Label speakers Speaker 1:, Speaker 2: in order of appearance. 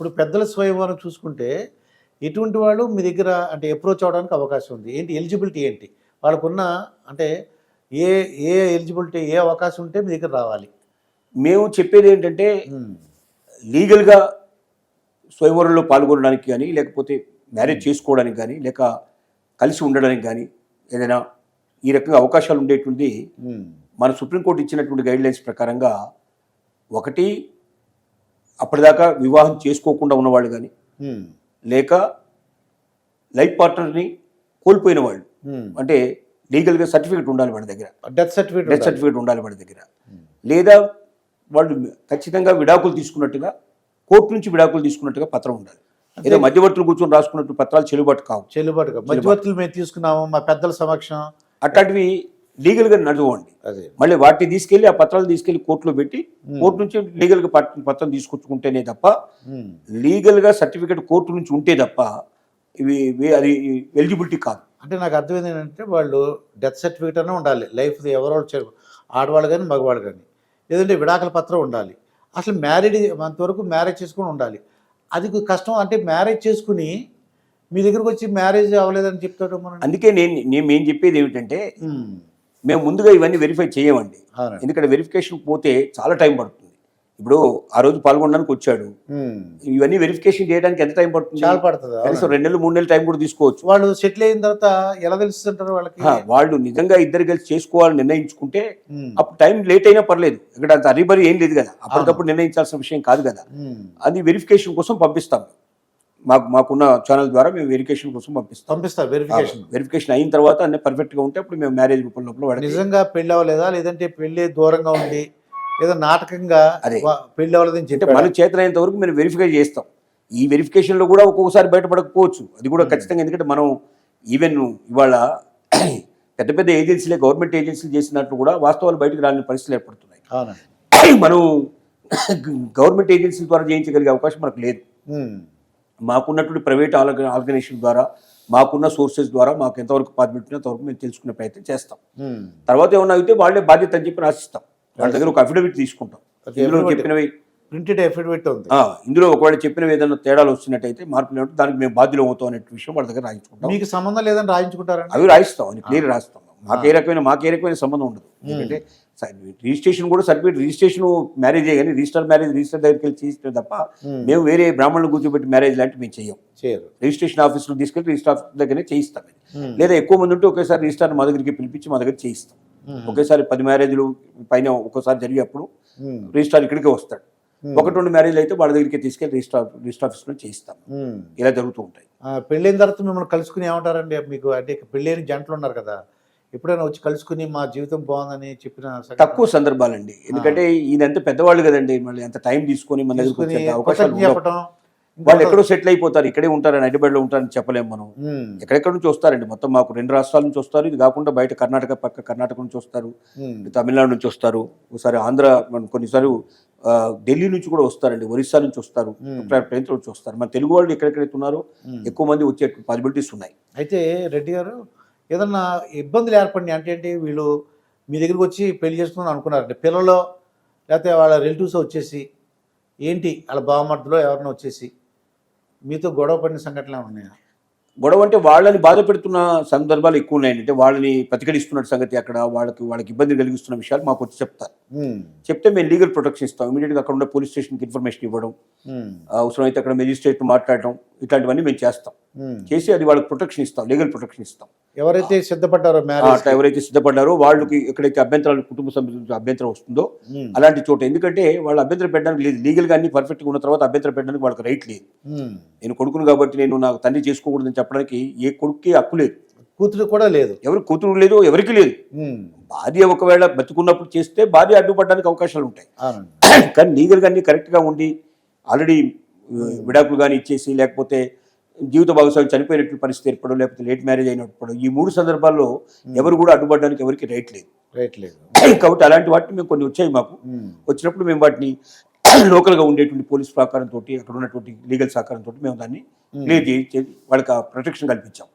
Speaker 1: ఇప్పుడు పెద్దల స్వయంవరం చూసుకుంటే ఎటువంటి వాళ్ళు మీ దగ్గర అంటే అప్రోచ్ అవడానికి అవకాశం ఉంది. ఏంటి? ఎలిజిబిలిటీ ఏంటి? వాళ్ళకున్న అంటే ఏ ఏ ఎలిజిబిలిటీ ఏ అవకాశం ఉంటే మీ దగ్గర రావాలి.
Speaker 2: మేము చెప్పేది ఏంటంటే లీగల్గా స్వయంవరంలో పాల్గొనడానికి కానీ లేకపోతే మ్యారేజ్ చేసుకోవడానికి కానీ లేక కలిసి ఉండడానికి కానీ ఏదైనా ఈ రకంగా అవకాశాలు ఉండేటువంటి మన సుప్రీంకోర్టు ఇచ్చినటువంటి గైడ్ లైన్స్ ప్రకారంగా ఒకటి అప్పటిదాకా వివాహం చేసుకోకుండా ఉన్నవాళ్ళు కానీ లేక లైఫ్ పార్ట్నర్ని కోల్పోయిన వాళ్ళు. అంటే లీగల్గా సర్టిఫికేట్ ఉండాలి వాడి దగ్గర.
Speaker 1: డెత్ సర్టిఫికేట్
Speaker 2: డెత్ సర్టిఫికేట్ ఉండాలి వాడి దగ్గర. లేదా వాళ్ళు ఖచ్చితంగా విడాకులు తీసుకున్నట్టుగా కోర్టు నుంచి విడాకులు తీసుకున్నట్టుగా పత్రం ఉండాలి. ఏదో మధ్యవర్తులు కూర్చొని రాసుకున్నట్టు పత్రాలు చెల్లుబాటు కావు.
Speaker 1: చెల్లుబాటుగా మధ్యవర్తులు మేము తీసుకున్నాము మా పెద్దల సమక్షం.
Speaker 2: అట్లాంటివి లీగల్గా నడవండి
Speaker 1: అదే.
Speaker 2: మళ్ళీ వాటిని తీసుకెళ్ళి ఆ పత్రాలు తీసుకెళ్ళి కోర్టులో పెట్టి కోర్టు నుంచి లీగల్గా పత్రం తీసుకొచ్చుకుంటేనే తప్ప లీగల్గా సర్టిఫికేట్ కోర్టు నుంచి ఉంటే తప్ప ఇవి అది ఎలిజిబిలిటీ కాదు.
Speaker 1: అంటే నాకు అర్థమైంది ఏంటంటే వాళ్ళు డెత్ సర్టిఫికేట్ అనే ఉండాలి. లైఫ్ది ఎవరో ఆడవాళ్ళు కానీ మగవాళ్ళు కానీ లేదంటే విడాకుల పత్రం ఉండాలి. అసలు మ్యారీడ్ అంతవరకు మ్యారేజ్ చేసుకుని ఉండాలి. అది కష్టం. అంటే మ్యారేజ్ చేసుకుని మీ దగ్గరకు వచ్చి మ్యారేజ్ అవ్వలేదని చెప్తాడు మనం
Speaker 2: అందుకే నేను నేను మేము చెప్పేది ఏమిటంటే మేము ముందుగా ఇవన్నీ వెరిఫై చేయమండి. ఎందుకంటే వెరిఫికేషన్ పోతే చాలా టైం పడుతుంది. ఇప్పుడు ఆ రోజు పాల్గొనడానికి వచ్చాడు. ఇవన్నీ వెరిఫికేషన్ చేయడానికి ఎంత టైం పడుతుంది?
Speaker 1: చాలా పడుతుంది
Speaker 2: కనీసం. రెండు నెలలు మూడు నెలలు టైం కూడా తీసుకోవచ్చు.
Speaker 1: వాళ్ళు సెటిల్ అయిన తర్వాత ఎలా తెలుస్తుంటారు వాళ్ళకి?
Speaker 2: వాళ్ళు నిజంగా ఇద్దరు కలిసి చేసుకోవాలని నిర్ణయించుకుంటే అప్పుడు టైం లేట్ అయినా పర్లేదు. ఇక్కడ అంత అరిబరి ఏం లేదు కదా. అప్పటికప్పుడు నిర్ణయించాల్సిన విషయం కాదు కదా. అది వెరిఫికేషన్ కోసం పంపిస్తాం. మాకు మాకున్న ఛానల్ ద్వారా మేము వెరిఫికేషన్ కోసం పంపిస్తాం.
Speaker 1: పంపిస్తారు వెరిఫికేషన్
Speaker 2: వెరిఫికేషన్ అయిన తర్వాత అన్ని పర్ఫెక్ట్గా ఉంటే అప్పుడు మేము మ్యారేజ్ రూపం లోపల
Speaker 1: నిజంగా పెళ్ళి అవ్వలేదా? లేదంటే పెళ్ళి దూరంగా ఉండి లేదా నాటకంగా
Speaker 2: అదే.
Speaker 1: పెళ్ళి అవ్వలేదని చెప్పి
Speaker 2: మన చేతనైనంత వరకు మేము వెరిఫై చేస్తాం. ఈ వెరిఫికేషన్లో కూడా ఒక్కొక్కసారి బయటపడకపోవచ్చు. అది కూడా ఖచ్చితంగా ఎందుకంటే మనం ఈవెన్ ఇవాళ పెద్ద పెద్ద ఏజెన్సీలే గవర్నమెంట్ ఏజెన్సీలు చేసినట్లు కూడా వాస్తవాలు బయటకు రాని పరిస్థితులు ఏర్పడుతున్నాయి. మనం గవర్నమెంట్ ఏజెన్సీల ద్వారా చేయించగలిగే అవకాశం మనకు లేదు. మాకున్నటువంటి ప్రైవేట్ ఆర్గనైజేషన్ ద్వారా మాకున్న సోర్సెస్ ద్వారా మాకు ఎంతవరకు పాసిబిలిటీ అంతవరకు మేము తెలుసుకునే ప్రయత్నం చేస్తాం. తర్వాత ఏమన్నా అయితే వాళ్ళే బాధ్యత అని చెప్పి రాసిస్తాం. వాళ్ళ దగ్గర ఒక అఫిడవిట్ తీసుకుంటాం. ఇందులో. చెప్పినవి
Speaker 1: ప్రింటెడ్ ఎఫిడవిట్ ఉంది.
Speaker 2: ఇందులో ఒకవేళ చెప్పినవి ఏదైనా తేడాలు వస్తున్నట్టయితే మార్పులు ఏమిటి దానికి మేము బాధ్యులు అవుతాం అనే విషయం వాళ్ళ దగ్గర రాయించుకుంటాం.
Speaker 1: మీకు సంబంధం లేదని రాయించుకుంటారండి?
Speaker 2: అవి రాయిస్తాం అని క్లియర్ రాస్తాం. మాకు ఏ రకమైన మాకు ఏ రకమైన సంబంధం ఉండదు ఎందుకంటే రిజిస్ట్రేషన్ కూడా సర్టిఫికేట్ రిజిస్ట్రేషన్ మ్యారేజ్ కానీ రిజిస్టర్ మ్యారేజ్ రిజిస్టర్ దగ్గరికి వెళ్ళి చేస్తే తప్ప. మేము వేరే బ్రాహ్మణులు కూర్చోబెట్టి మ్యారేజ్ లాంటివి మేము చెయ్యం
Speaker 1: చేయరు
Speaker 2: రిజిస్ట్రేషన్ ఆఫీస్లో తీసుకెళ్ళి రిజిస్టర్ ఆఫీస్ దగ్గరనే చేయిస్తాం. లేదా ఎక్కువ మంది ఉంటే ఒకేసారి రిజిస్టర్ మా దగ్గరికి పిలిపించి మా దగ్గర చేయిస్తాం. ఒకేసారి పది మ్యారేజ్లు పైన ఒక్కోసారి జరిగేప్పుడు. రిజిస్టార్ ఇక్కడికే వస్తాడు. ఒకటి రెండు మ్యారేజ్లు అయితే వాళ్ళ దగ్గరికి తీసుకెళ్ళి రిజిస్టర్ రిజిస్టర్ ఆఫీస్లో చేయిస్తాం. ఇలా జరుగుతూ ఉంటాయి
Speaker 1: పెళ్ళైన తర్వాత మిమ్మల్ని కలుసుకుని ఏమంటారండి మీకు అంటే పెళ్ళైన జంటలు ఉన్నారు కదా ఎప్పుడైనా వచ్చి కలుసుకుని మా జీవితం బాగుందని చెప్పిన
Speaker 2: తక్కువ సందర్భాలండి. ఎందుకంటే ఇదంతా పెద్దవాళ్ళు కదండి మళ్ళీ అంత టైం తీసుకొని మన అవకాశాలు ఉండవు.
Speaker 1: చెప్పటం
Speaker 2: వాళ్ళు ఎక్కడో సెటిల్ అయిపోతారు ఇక్కడే ఉంటారని హైదరాబాద్లో ఉంటారని చెప్పలేము మనం. ఎక్కడెక్కడ నుంచి వస్తారండి? మొత్తం మాకు రెండు రాష్ట్రాల నుంచి వస్తారు. ఇది కాకుండా బయట కర్ణాటక పక్క కర్ణాటక నుంచి వస్తారు. తమిళనాడు నుంచి వస్తారు. ఒకసారి ఆంధ్ర కొన్నిసార్లు ఢిల్లీ నుంచి కూడా వస్తారండి. ఒరిస్సా నుంచి వస్తారు. ప్రాంతం నుంచి వస్తారు. మన తెలుగు వాళ్ళు ఎక్కడెక్కడైతే ఉన్నారో. ఎక్కువ మంది వచ్చే పాసిబిలిటీస్ ఉన్నాయి.
Speaker 1: అయితే రెడ్డి గారు ఏదన్నా ఇబ్బందులు ఏర్పడినాయి అంటే ఏంటి? వీళ్ళు మీ దగ్గరికి వచ్చి పెళ్ళి చేసుకుందాం అనుకున్నారంటే పిల్లలు లేకపోతే వాళ్ళ రిలేటివ్స్ వచ్చేసి ఏంటి? వాళ్ళ బావమర్దులో ఎవరైనా వచ్చేసి మీతో గొడవ పడిన సంఘటనలు ఉన్నాయా?
Speaker 2: గొడవ అంటే వాళ్ళని బాధ పెడుతున్న సందర్భాలు ఎక్కువ ఉన్నాయండి. అంటే వాళ్ళని ప్రతిఘటిస్తున్న సంగతి అక్కడ వాళ్ళకి వాళ్ళకి ఇబ్బంది కలిగిస్తున్న విషయాలు మాకు వచ్చి చెప్తారు. చెప్తే మేము లీగల్ ప్రొటెక్షన్ ఇస్తాం. ఇమీడియట్గా అక్కడ ఉన్న పోలీస్ స్టేషన్కి ఇన్ఫర్మేషన్ ఇవ్వడం. అవసరమైతే అక్కడ మెజిస్ట్రేట్ మాట్లాడటం ఇట్లాంటివన్నీ మేము చేస్తాం. చేసి అది వాళ్ళకి ప్రొటెక్షన్ ఇస్తాం లీగల్ ప్రొటెక్షన్ ఇస్తాం.
Speaker 1: ఎవరైతే సిద్ధపడ్డారో మ్యారేజ్
Speaker 2: ఎవరైతే సిద్ధపడ్డారో వాళ్ళకి ఎక్కడైతే అభ్యంతరాలు కుటుంబ సభ్యులకు అభ్యంతరం వస్తుందో అలాంటి చోట. ఎందుకంటే వాళ్ళు అభ్యంతరం పెట్టడానికి లేదు. లీగల్గా అన్ని పర్ఫెక్ట్గా ఉన్న తర్వాత అభ్యంతరం పెట్టడానికి వాళ్ళకి రైట్ లేదు. నేను కొడుకును కాబట్టి నేను నాకు తండ్రి చేసుకోకూడదని చెప్పడానికి ఏ కొడుక్కి హక్కు లేదు.
Speaker 1: కూతురు కూడా లేదు.
Speaker 2: ఎవరికి కూతురు లేదు ఎవరికి లేదు. భార్య ఒకవేళ బతుకున్నప్పుడు చేస్తే భార్య అడ్డుపడడానికి అవకాశాలు ఉంటాయి. కానీ లీగల్గా అన్ని కరెక్ట్గా ఉండి ఆల్రెడీ విడాకులు కానీ ఇచ్చేసి లేకపోతే జీవిత భాగస్వామి చనిపోయినట్లు పరిస్థితి ఏర్పడడం లేకపోతే లేట్ మ్యారేజ్ అయినప్పుడు ఈ మూడు సందర్భాల్లో ఎవరు కూడా అడ్డుపడడానికి ఎవరికి రైట్ లేదు.
Speaker 1: రైట్ లేదు.
Speaker 2: కాబట్టి అలాంటి వాటిని మేము కొన్ని వచ్చాయి మాకు. వచ్చినప్పుడు మేము వాటిని లోకల్గా ఉండేటువంటి పోలీస్ సహకారంతో అక్కడ ఉన్నటువంటి లీగల్ సహకారంతో మేము దాన్ని క్లియర్ చేసి వాళ్ళకి ప్రొటెక్షన్ కల్పించాం.